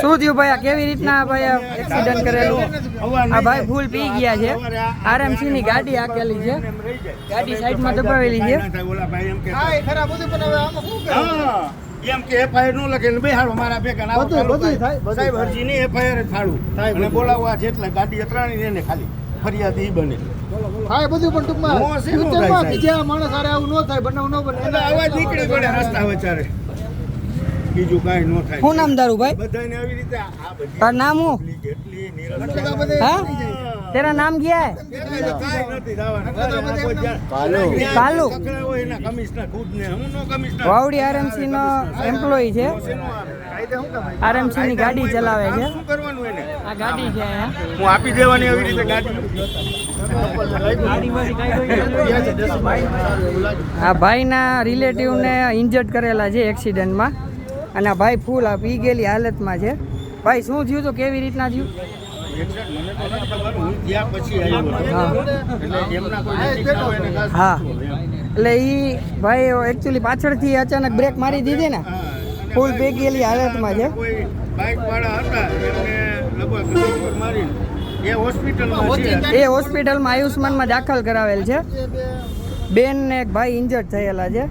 શું થયું ભાઈ? કેવી રીતના ભાઈ એક્સિડન્ટ કરેલું? આ ભાઈ ફૂલ પી ગયા છે. આરએમસી ની ગાડી આકેલી છે. ગાડી દબાવેલી છે. એમ કે એફઆઈઆર નો લખે બેહાડો મારા ભેગા ના બધું- થાય. થાય, સાહેબ થાય. અરજી એફઆઈઆર જ અને બોલાવવા જેટલા ગાડી અતરાણી ને ખાલી. ફરિયાદ ઈ બને. હા, એ બધું પણ ટૂંકમાં ફ્યુચરમાં બીજા માણસ આરે આવું ન થાય બનાવ ન બને. એટલે આવા નીકળી પડે રસ્તા વચારે બીજું કાંઈ ન થાય. શું નામ દારૂ ભાઈ? બધાને આવી રીતે આ બધી તારું નામ હું? હા? તેરા નામ ગયા હે? કાલુ. વાવડી આરએમસી નો એમ્પ્લોય છે? આરએમસી ની ગાડી ચલાવે છે. શું આ ગાડી છે હું આપી દેવાની આવી રીતે ગાડી. આ ભાઈના રિલેટિવને ઇન્જર્ડ કરેલા છે એક્સિડન્ટમાં અને ભાઈ ફૂલ આપી ગયેલી હાલતમાં છે. ભાઈ શું થયું તો કેવી રીતના થયું. હું. એટલે એ ભાઈ એકચ્યુઅલી પાછળથી અચાનક બ્રેક મારી દીધી ને. ફૂલ ભેગેલી હાલતમાં છે. એ હોસ્પિટલમાં આયુષ્માનમાં દાખલ કરાવેલ છે. બેન ને એક ભાઈ ઇન્જર્ડ થયેલા છે.